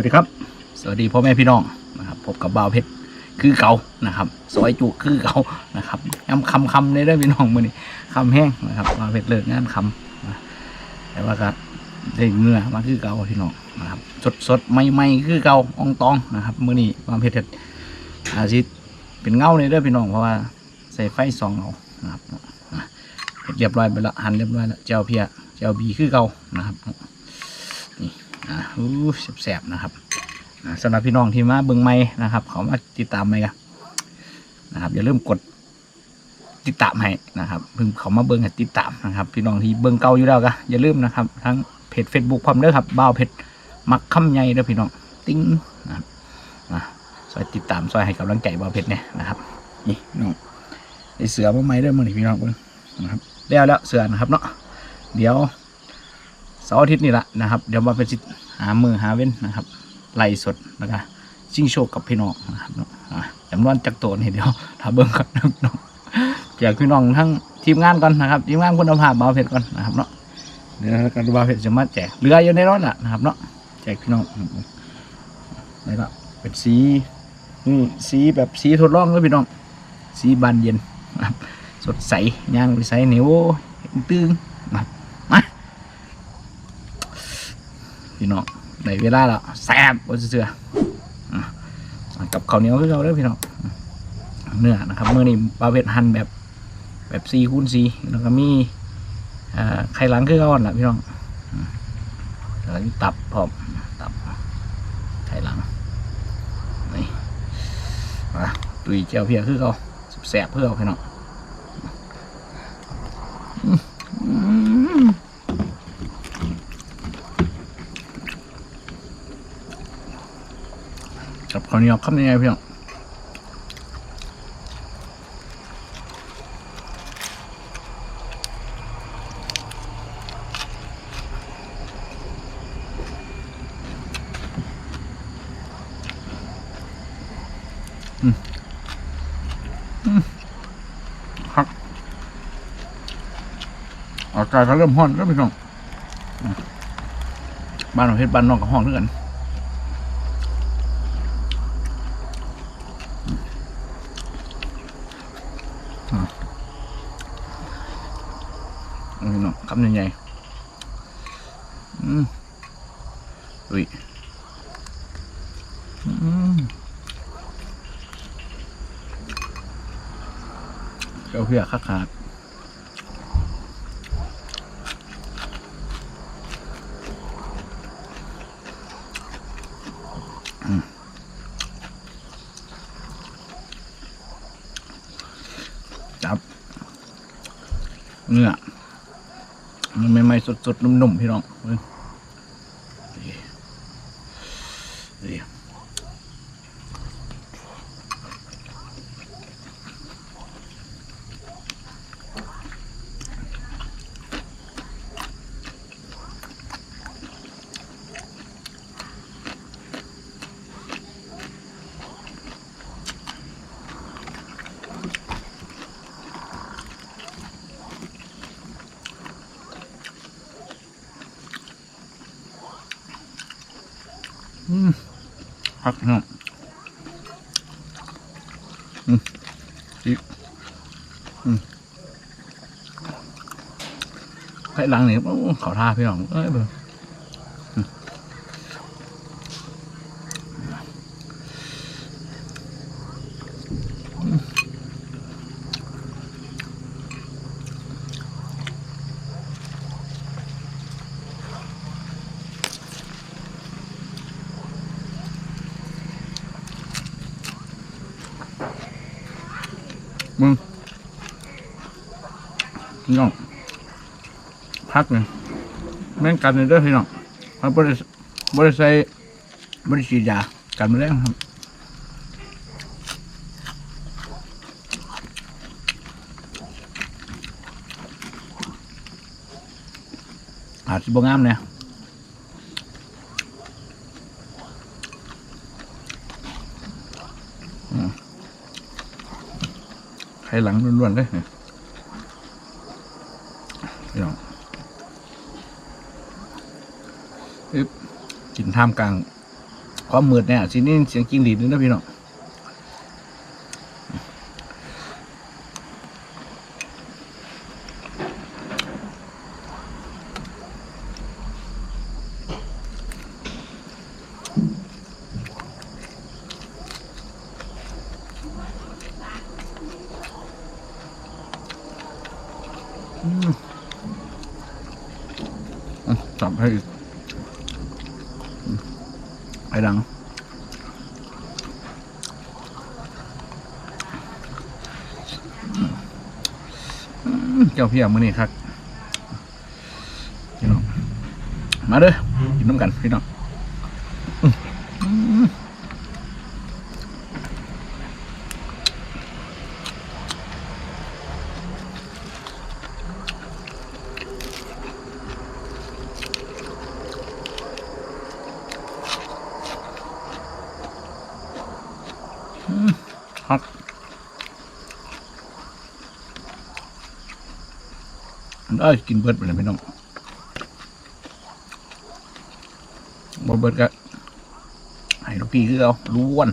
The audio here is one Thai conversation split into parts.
สวัสดีครับ สวัสดีพ่อแม่พี่น้องนะครับพบกับบ่าวเพชรคือเก่านะครับซอยจุคือเก่านะครับย้ำคำคำเลยเด้อพี่น้องมือนี้คำแห้งนะครับบ่าวเพชรเลิกงานคำแต่ว่าก็ได้เงื่อมาคือเก่าพี่น้องนะครับสดสดใหม่ๆคือเก่าอองตองนะครับมือนี้บ่าวเพชรเฮ็ดอาชีพเป็นเงาเลยเด้อพี่น้องเพราะว่าใส่ไฟสองเงานะครับเรียบร้อยไปละหันเรียบร้อยแล้วเจ้าเพียเจ้าบีคือเก่านะครับนี่ อ่าอู้แสบๆนะครับอ่าสำหรับพี่น้องที่มาเบิ่งไม่นะครับ เขามาติดตามไหมกันนะครับอย่าลืมกดติดตามให้นะครับเพิ่งเขามาเบิ่งให้ติดตามนะครับ พี่น้องที่เบิ่งเก่าอยู่แล้วก็อย่าลืมนะครับ ทั้งเพจ Facebook พร้อมเด้อครับบ้าวเพจมักคำใหญ่เด้อพี่น้องติ้งนะครับมาซอยติดตามซอยให้กำลังใจบ้าวเพจเนี่ยนะครับนี่น้องได้เสือมาไหมเด้อมื้อนี้พี่น้องเบิ่งนะครับแล้วแล้วเสือนะครับเนาะเดี๋ยว สาร์อาทิตย์นี่แหละนะครับเดี๋ยวมาเป็นสิหามือหาเว้นนะครับไล่สดแล้วก็ชิงโชคกับพี่น้องนะครับเนาะอะจำนวนจักโตนี่เดี๋ยวถ้าเบิ่งก่อนนะพี่น้องแจกพี่น้องทั้งทีมงานก่อนนะครับทีมงานคุณภาพบาวเพชรก่อนนะครับเนาะเดี๋ยวการบาวเพชรจะมาแจกเรืออยู่ในรถละนะครับเนาะแจกพี่น้องนี่ละเป็นสีนี่สีแบบสีทดลองเลยพี่น้อง สีบานเย็นนะครับสดใสย่างไปใสเหนียวตึงนะครับมา พี่ น้องในเวลาแล้วแซ่บว่าเสือๆอะกับข้าวเหนียวคือเราเด้อพี่น้องเนื้อนะครับเมื่อนี้ปลาเวทหั่นแบบแบบซีคูณซีแล้วก็มีไข่หลังคือก้อนแหละพี่น้องแล้วก็ตับพร้อมตับไข่หลังนี่มาตุยเจียวเพียคือเขาแสบเพื่อเอาพี่น้องอืมอืม กับข้าวเหนียวคำยังไงพี่น้องอืมอืมครับอากาศก็เริ่มร้อนแล้วพี่น้องบ้านเราเฮ็ดบ้านนอกกับห้องด้วยกัน นี่เนาะคำใหญ่ๆอืมอุ้ยอืมเจ้าเพียคักขาดจับ เนื้อ มันไม่ไม่สดๆนุ่มๆพี่น้อง พักนะอืมอีอืมไข่หลังนี่เขาท่าพี่น้องเอ้ยเบอร์ มึงพี่น้องพักเลยแม่งกันเลยเด้อพี่น้องมันบริบริใส่บริฉีดยากันมาแล้วครับอาจจะบ่งามเนี่ย หลังล้วนๆเลยนี่ยพี่น้องอึ๊บกินท่ามกลางความมืดเนี่ยสินี่เสียงจิ้งหรีดนี่นะพี่น้องอืมจับ ให้อีกไอ้ดังเจ้าเพียมือนี่ครับพี่น้องมาเด้อกินน้ำกันพี่น้องอืมอืมอืมฮัก ไอ้กินเบิดไปเลยพี่น้องบ่เบิดก็ให้ลูกพี่คือเอาล้วน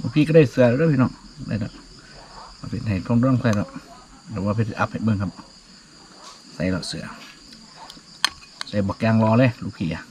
ลูกพี่ก็ได้เสือแล้วพี่น้องได้แล้วเป็นให้ตรงร่องใส่แล้วหรือว่าเป็นอัพให้เบิ้งครับ ใส่แล้วเสือใส่บักแกงรอเลย ลูกพี่อะ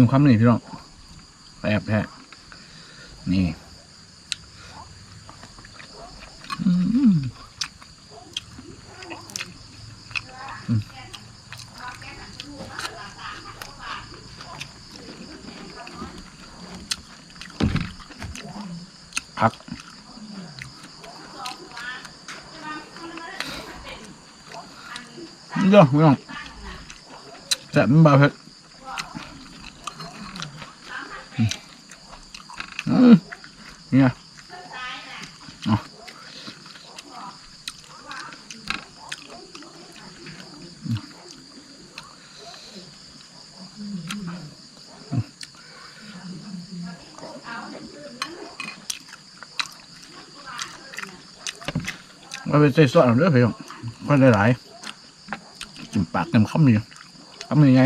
มึงความนี่พี่น้องแอบแท้นี่อืมอืมพักเยอะพี่น้องแซ่บมันบาเผ็ดอืม เนี่ยเอามาเป็นใส่ซอสเอาเด้อพี่น้องก็ได้หลายจิ้มปากเต็มคำนี่คำยังไง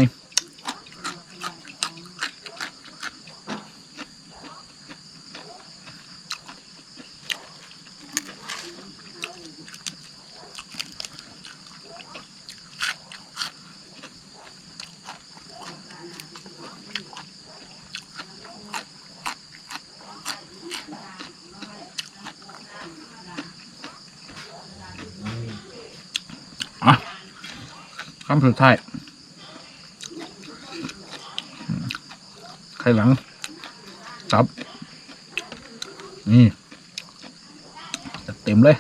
อะ คำสุดท้ายไข่หลังจับ นี่เต็มเลย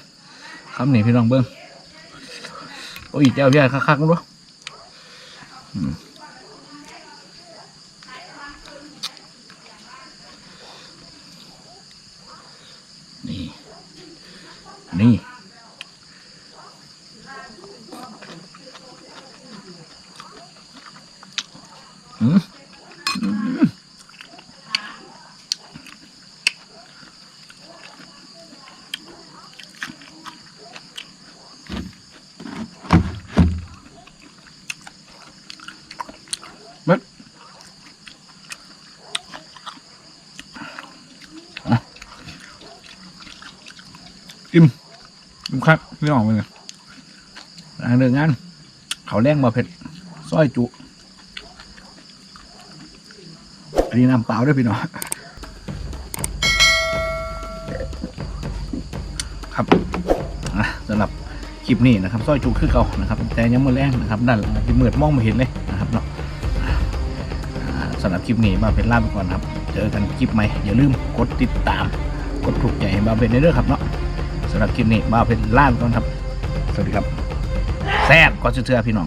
คำนี้พี่น้องเบิ้งโอ้ยเจ้าพี่ใหญ่คักๆมั้งวะอืมนี่ นี่ อืมอืมเบิดอะอิ่มอิ่ม ครับพี่น้องเลยหลังเดินงานเขาแรงมาเผ็ดซอยจุอันนี้น้ำเปล่าด้วยพี่น้องครับอะสำหรับคลิปนี้นะครับสร้อยจูคือเก่านะครับ แต่ยังมือแรงนะครับด้านหลังที่มืดมองไม่เห็นเลยนะครับเนาะสำหรับคลิปนี้มาเป็นลาไปก่อนครับ เจอกันคลิปใหม่อย่าลืมกดติดตาม กดถูกใจให้าเป็นเด้อครับเนาะ สำหรับคลิปนี้มาเป็นล่าไปก่อนครับ สวัสดีครับ แซ่บก็เชื่อพี่น้อง